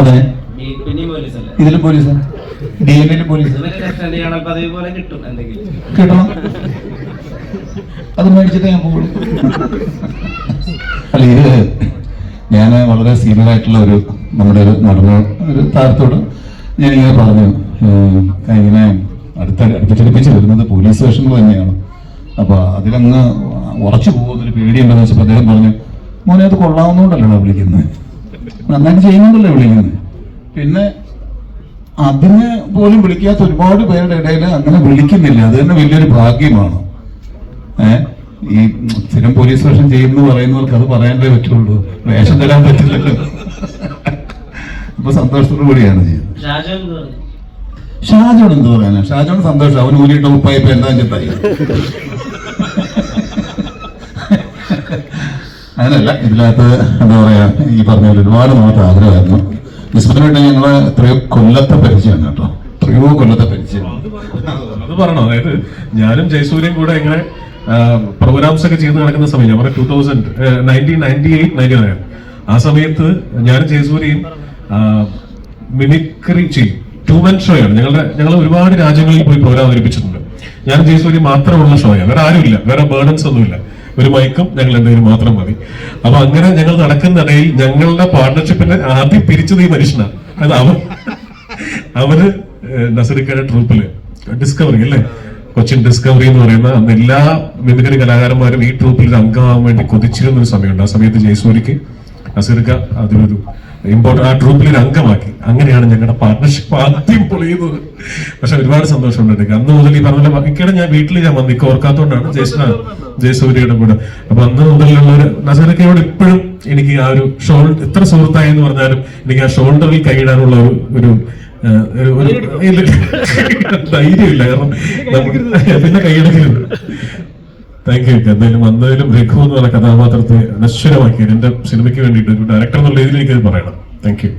അതെ. ഇതിലും police. D N എയിലും പോലീസ് കിട്ടണം. അത് മേടിച്ചിട്ട് ഞാൻ പോകുള്ളൂ അല്ല ഇത് ഞാൻ വളരെ സീനിയർ ആയിട്ടുള്ള ഒരു നമ്മുടെ ഒരു നടന്ന ഒരു താരത്തോട് ഞാനിങ്ങനെ പറഞ്ഞു. ഇങ്ങനെ അടുത്ത അടുപ്പിച്ചടുപ്പിച്ച് വരുന്നത് പോലീസ് സ്റ്റേഷനിൽ തന്നെയാണ്. അപ്പൊ അതിലങ്ങ് ഉറച്ചു പോകുന്നൊരു പേടിയുണ്ടെന്ന് വെച്ചപ്പോൾ അദ്ദേഹം പറഞ്ഞു മോനെ അത് കൊള്ളാവുന്നതുകൊണ്ടല്ലോ വിളിക്കുന്നത് നന്നായിട്ട് ചെയ്യുന്നുണ്ടല്ലോ വിളിക്കുന്നത് പിന്നെ അതിന് പോലും വിളിക്കാത്ത ഒരുപാട് പേരുടെ ഇടയിൽ അങ്ങനെ വിളിക്കുന്നില്ല. അത് തന്നെ വലിയൊരു ഭാഗ്യമാണ്. ഏഹ് ഈ സ്ഥിരം പോലീസ് സ്റ്റേഷൻ ചെയ്യുന്നു പറയുന്നവർക്ക് അത് പറയാനേ പറ്റുള്ളൂ. വേഷം തരാൻ പറ്റില്ലല്ലോ. അപ്പൊ സന്തോഷത്തോടു കൂടിയാണ് ചെയ്യുന്നത്. ഷാജോൺ എന്ത് പറയാനാ? ഷാജോൺ സന്തോഷം. അവൻ ഊരിയിട്ട് ഉപ്പായി എന്താ ചിത്തായി അങ്ങനല്ല ഇതിനകത്ത് എന്താ പറയാ ഈ പറഞ്ഞ ഒരുപാട് നമുക്ക് ആഗ്രഹമായിരുന്നു. വിസ്മരമായിട്ട് ഞങ്ങൾ എത്രയോ കൊല്ലത്തെ പരിചയമാണ് കേട്ടോ. എത്രയോ കൊല്ലത്തെ പരിചയം അത് പറയണം. അതായത് ഞാനും ജയസൂര്യൻ കൂടെ ഇങ്ങനെ പ്രോഗ്രാംസ് ഒക്കെ ചെയ്ത് നടക്കുന്ന സമയം ഞാൻ two thousand nineteen ninety eight ninety nine ആ സമയത്ത് ഞാനും ജയസൂര്യയും മിമിക്രി ചെയ്യും. ടൂ ഷോ ആണ്. ഞങ്ങളുടെ ഞങ്ങൾ ഒരുപാട് രാജ്യങ്ങളിൽ പോയി പ്രോഗ്രാം അവതരിപ്പിച്ചിട്ടുണ്ട്. ഞാൻ ജയസൂര്യ മാത്രമുള്ള ഷോയാണ് വേറെ ആരുമില്ല. വേറെ ബേർഡൻസ് ഒന്നുമില്ല. ഒരു മൈക്കും ഞങ്ങൾ എന്തെങ്കിലും മാത്രം മതി. അപ്പൊ അങ്ങനെ ഞങ്ങൾ നടക്കുന്നിടയിൽ ഞങ്ങളുടെ പാർട്ണർഷിപ്പിനെ ആദ്യം പിരിച്ചത് ഈ മനുഷ്യനാണ് അത് അവൻ അവർ നസറിക്കയുടെ ട്രൂപ്പിൽ ഡിസ്കവറി അല്ലേ? കൊച്ചിൻ ഡിസ്കവറി എന്ന് പറയുന്ന അന്ന് എല്ലാ മിമിക്രി കലാകാരന്മാരും ഈ ട്രൂപ്പിൽ അംഗമാകാൻ വേണ്ടി കൊതിച്ചിരുന്ന ഒരു സമയമുണ്ട്. ആ സമയത്ത് ജയസൂരിക്ക് നസീർക്ക അതിലൊരു ഇമ്പോർട്ടന്റ് ആ ട്രൂപ്പിൽ അംഗമാക്കി. അങ്ങനെയാണ് ഞങ്ങളുടെ പാർട്ട്ണർഷിപ്പ് ആദ്യം പൊളിയുന്നത്. പക്ഷെ ഒരുപാട് സന്തോഷമുണ്ട് അന്ന് മുതൽ ഈ പറഞ്ഞ ബാക്കിയുടെ ഞാൻ വീട്ടിൽ ഞാൻ വന്നു. ഓർക്കാത്തോണ്ടാണ് ജയസ്ന ജയസൂര്യയുടെ കൂടെ അപ്പൊ അന്ന് മുതലുള്ള ഒരു നസീർക്കയോട് ഇപ്പോഴും എനിക്ക് ആ ഒരു ഷോൾ എത്ര സുഹൃത്തായി എന്ന് പറഞ്ഞാലും എനിക്ക് ആ ഷോൾഡറിൽ കൈയിടാനുള്ള ഒരു ഒരു ധൈര്യമില്ല. കാരണം പിന്നെ കൈയടക്കരുത് താങ്ക് യു എന്തായാലും വന്നതിലും രഘു എന്ന് പറഞ്ഞ കഥാപാത്രത്തെ നശ്വരമാക്കിയത് എന്റെ സിനിമയ്ക്ക് വേണ്ടിയിട്ട് ഡയറക്ടർ എന്നുള്ള രീതിയിലേക്ക് എനിക്കത് പറയണം. Thank you